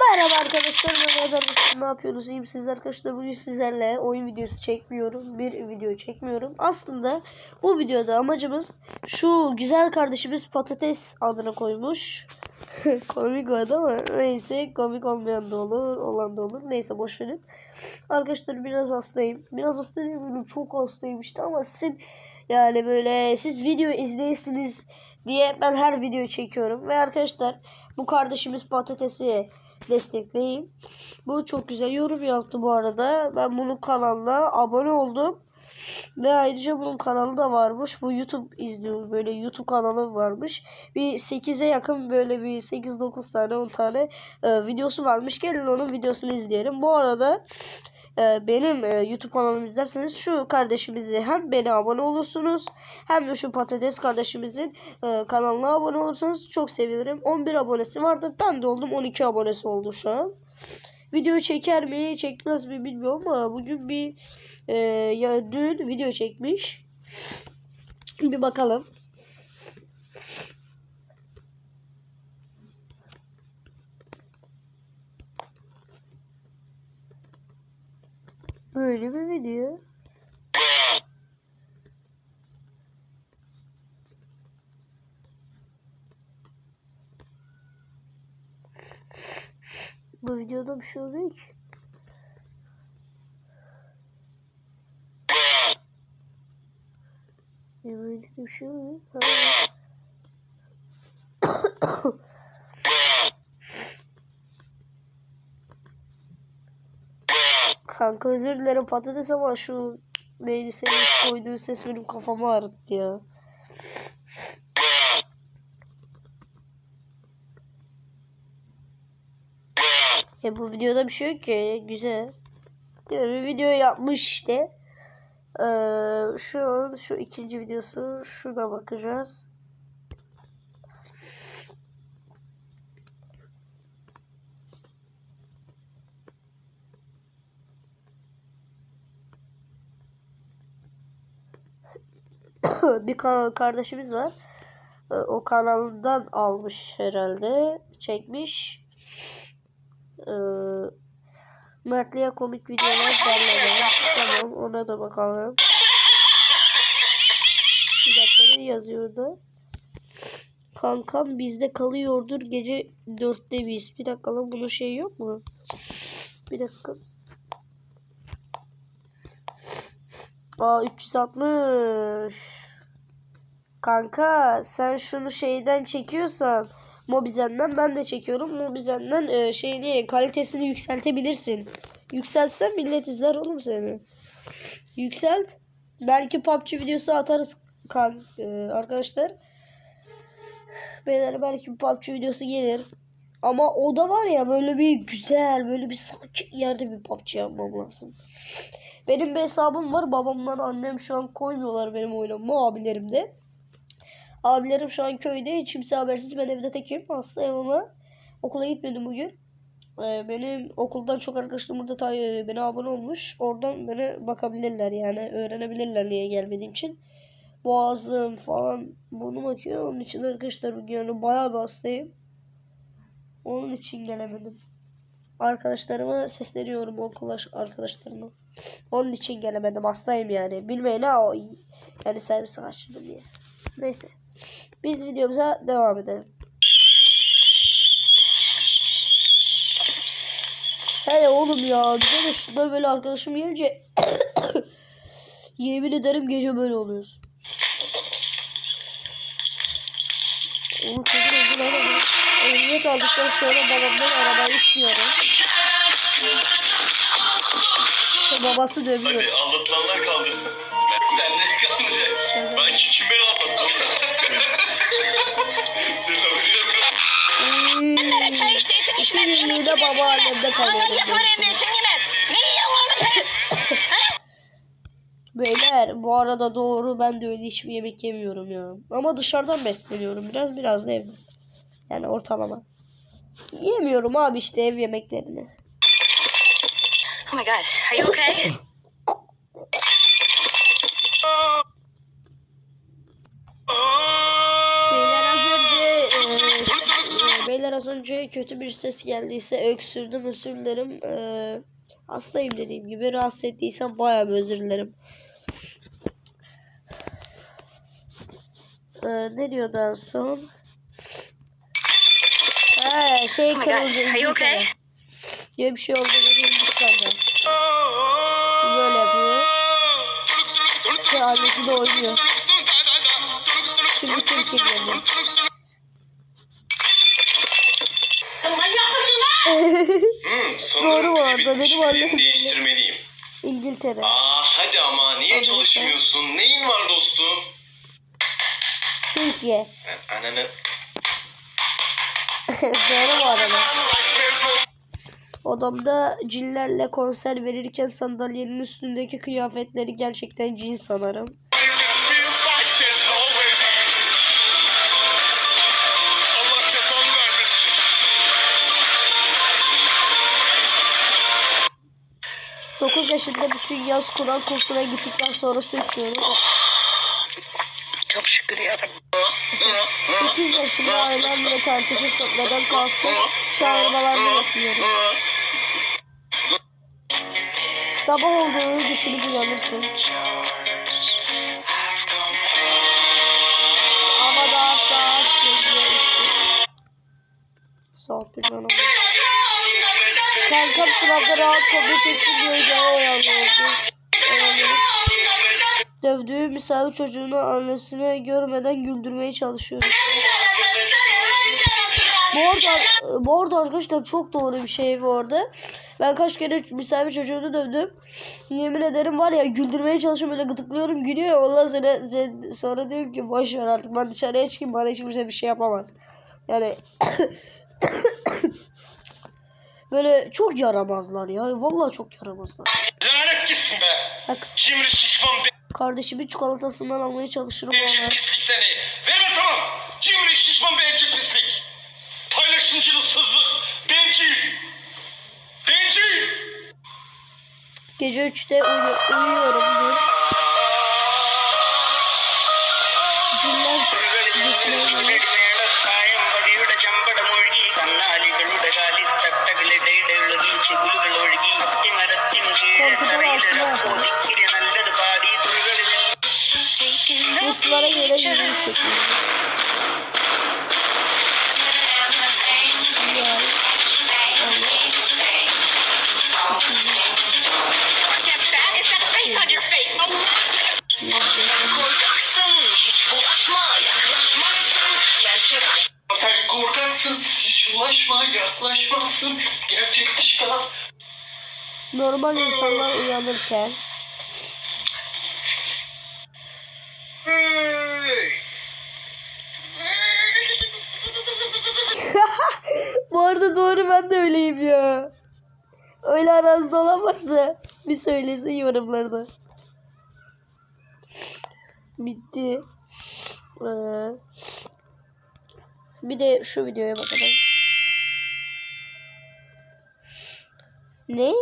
Merhaba arkadaşlar, arkadaşlar. Ne yapıyorsunuz? İyi misiniz arkadaşlar? Bugün sizlerle oyun videosu çekmiyorum. Bir video çekmiyorum. Aslında bu videoda amacımız şu güzel kardeşimiz patates adını koymuş. komik oldu ama neyse komik olmayan da olur, olan da olur. Neyse boş verin. Arkadaşlar biraz hastayım. Biraz hastayım. Çok hastayım işte ama sizin yani böyle siz video izleyesiniz diye ben her video çekiyorum. Ve arkadaşlar bu kardeşimiz patatesi destekleyin. Bu çok güzel yorum yaptı bu arada. Ben bunun kanalına abone oldum. Ve ayrıca bunun kanalı da varmış. Bu YouTube izliyor. Böyle YouTube kanalı varmış. Bir 8'e yakın böyle bir 8-9 tane 10 tane e, videosu varmış. Gelin onun videosunu izleyelim. Bu arada e, benim e, YouTube kanalımı izlerseniz şu kardeşimizi hem beni abone olursunuz hem de şu patates kardeşimizin e, kanalına abone olursanız çok sevinirim. 11 abonesi vardı. Ben de oldum 12 abonesi oldu şu an. Video çeker mi çekmez mi bilmiyorum ama bugün bir e, ya dün video çekmiş. Bir bakalım. Böyle bir video. Bu videoda bir şey oluyor ki. Ya böyle bir şey oluyor. Ha. Kanka özür dilerim patates ama şu neydi senin koyduğun ses benim kafamı ağrıttı ya. E bu videoda bir şey yok ki güzel. Güzel bir video yapmış işte. Ee, şu an şu ikinci videosu şuna bakacağız. bir kanal kardeşimiz var. Ee, o kanalından almış herhalde. Çekmiş. Ee, Mertli'ye komik videolar derler. Tamam ona da bakalım. Bir dakika ne yazıyordu? Kankam bizde kalıyordur gece dörtte biz. Bir dakika lan bunun şey yok mu? Bir dakika. Aa 360. Kanka sen şunu şeyden çekiyorsan Mobizen'den ben de çekiyorum. Mobizen'den e, şeyini kalitesini yükseltebilirsin. Yükseltsen millet izler oğlum seni. Yükselt. Belki PUBG videosu atarız kan e, arkadaşlar. Beyler belki PUBG videosu gelir. Ama o da var ya böyle bir güzel böyle bir sakin yerde bir PUBG yapmam lazım. Benim bir hesabım var. Babamlar annem şu an koymuyorlar benim oynamamı abilerim de. Abilerim şu an köyde. Hiç kimse habersiz. Ben evde tekim. Hastayım ama okula gitmedim bugün. Ee, benim okuldan çok arkadaşlarım burada ta e, beni abone olmuş. Oradan beni bakabilirler yani. Öğrenebilirler niye gelmediğim için. Boğazım falan burnum akıyor. Onun için arkadaşlar bugün yani bayağı bir hastayım. Onun için gelemedim. Arkadaşlarıma sesleniyorum okul arkadaşlarıma. Onun için gelemedim. Hastayım yani. Bilmeyin ha o yani servisi kaçırdım diye. Neyse. Biz videomuza devam edelim. Hey oğlum ya bize de şunlar böyle arkadaşım gelince yemin ederim gece böyle oluyoruz. Oğlum dilerim. Ehliyet aldıktan sonra babamdan arabayı istiyorum. Babası dövüyor. Hadi aldatılanlar kaldırsın. Sen ne kalmayacaksın? Sen- Ben kim beni aldattı? Senin haberin yok. Çay içtiysin İki içmez, yemek günlüğüne yemesin baba annemde kalıyor. Mangal yapar evdesin yemez. Ne yiyorsun oğlum sen? Beyler bu arada doğru ben de öyle hiçbir yemek yemiyorum ya. Ama dışarıdan besleniyorum biraz biraz da evde. Yani ortalama. Yemiyorum abi işte ev yemeklerini. Oh my god, are you okay? Beyler az önce e, e, beyler az önce kötü bir ses geldiyse öksürdüm özür dilerim. Ee, hastayım dediğim gibi rahatsız ettiysem bayağı bir özür dilerim. Ee, ne diyordu en son? Ha, şey Oh kırılınca are you okay? Diye bir şey oldu dedi Hindistan'da. Böyle yapıyor. Ve annesi de oynuyor. Şimdi Türkiye geliyor. Hmm, Doğru bu biri arada, benim annem değiştirmeliyim. İngiltere. Aa hadi ama niye Hadi çalışmıyorsun? Neyin var dostum? Türkiye. Ananı. Doğru bu arada. Odamda cinlerle konser verirken sandalyenin üstündeki kıyafetleri gerçekten cin sanırım. Dokuz yaşında bütün yaz Kur'an kursuna gittikten sonra su içiyorum. Çok şükür yarabbim. 8 yaşında ailemle tartışıp sokmadan kalktım. Çağırmalarını yapıyorum. Sabah olduğunu düşünüp uyanırsın. Ama daha saat geliyor işte. Saat bir bana. Kankam sınavda rahat kopya çeksin diye uyanıyordu. Uyanıyorum. Dövdüğü misafir çocuğunu annesine görmeden güldürmeye çalışıyorum. Bu arada, bu arada arkadaşlar çok doğru bir şey bu arada. Ben kaç kere misafir çocuğunu dövdüm. Yemin ederim var ya güldürmeye çalışıyorum böyle gıdıklıyorum gülüyor. Ondan sonra, sonra diyorum ki boş ver artık ben dışarıya çıkayım bana hiç kimse bir şey yapamaz. Yani böyle çok yaramazlar ya. Vallahi çok yaramazlar. Lanet gitsin be. Bak Cimri şişman kardeşimin çikolatasından almaya çalışırım ama. pislik seni. Verme tamam. Cimri şişman bencil pislik. Paylaşımcılıksızlık. Bencil. Bencil. Gece 3'te uyu uyuyorum dur. Face. Hiç bulaşma, yaklaşmazsın. Gerçek Sen korkaksın. Hiç ulaşma yaklaşmazsın. Gerçek aşka. Normal insanlar uyanırken Bu arada doğru ben de öyleyim ya. Öyle aranızda olamazsa bir söylesin yorumlarda. Bitti. Ee, bir de şu videoya bakalım. Ne?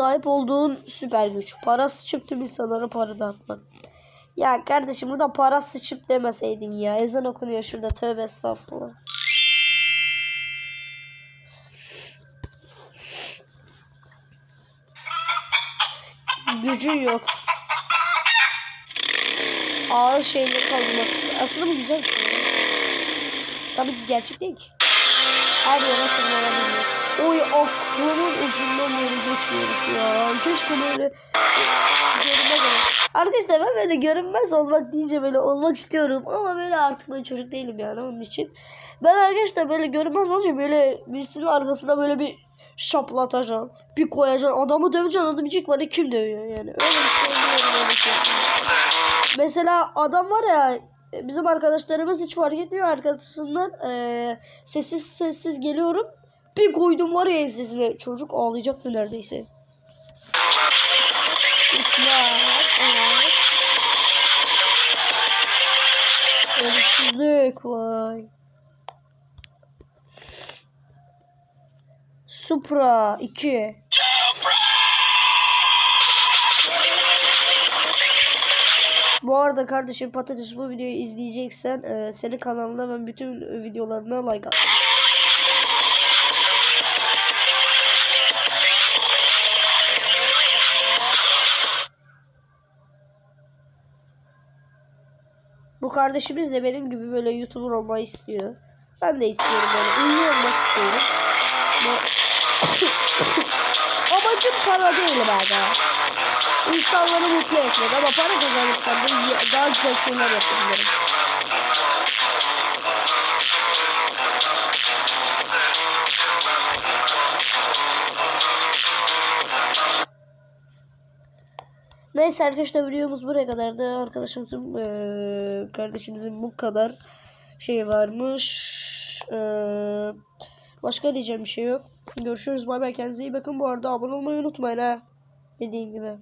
Sahip olduğun süper güç. Para sıçıp tüm insanlara para dağıtmak. Ya kardeşim burada para sıçıp demeseydin ya. Ezan okunuyor şurada. Tövbe estağfurullah. Gücün yok. Ağır şeyleri kaldırmak. Aslında bu güzel bir şey. Tabii ki gerçek değil ki. Her yere tırmanabilmek. Oy aklımın ucundan böyle geçmiyormuş ya. Keşke böyle görünmez. Arkadaşlar ben böyle görünmez olmak deyince böyle olmak istiyorum. Ama böyle artık ben çocuk değilim yani onun için. Ben arkadaşlar böyle görünmez olunca böyle birisinin arkasına böyle bir şaplatacağım. Bir koyacağım. Adamı döveceksin. Adam diyecek bana kim dövüyor yani. Öyle bir şey öyle şey. Mesela adam var ya bizim arkadaşlarımız hiç fark etmiyor arkadaşından eee, sessiz sessiz geliyorum. Bir koydum var ya sesine çocuk ağlayacaktı neredeyse. Uçmak. Evet. Ölümsüzlük vay. Supra 2. Bu arada kardeşim patates bu videoyu izleyeceksen e, senin kanalına ben bütün videolarına like at. Kardeşimiz de benim gibi böyle YouTuber olmayı istiyor. Ben de istiyorum böyle ünlü olmak istiyorum. Ama- Amacım para değil bana. İnsanları mutlu etmek ama para kazanırsam daha güzel şeyler yapabilirim. Neyse arkadaşlar videomuz buraya kadardı. Arkadaşımızın eee, kardeşimizin bu kadar şey varmış. Eee, başka diyeceğim bir şey yok. Görüşürüz. Bay bay. Kendinize iyi bakın. Bu arada abone olmayı unutmayın ha. Dediğim gibi.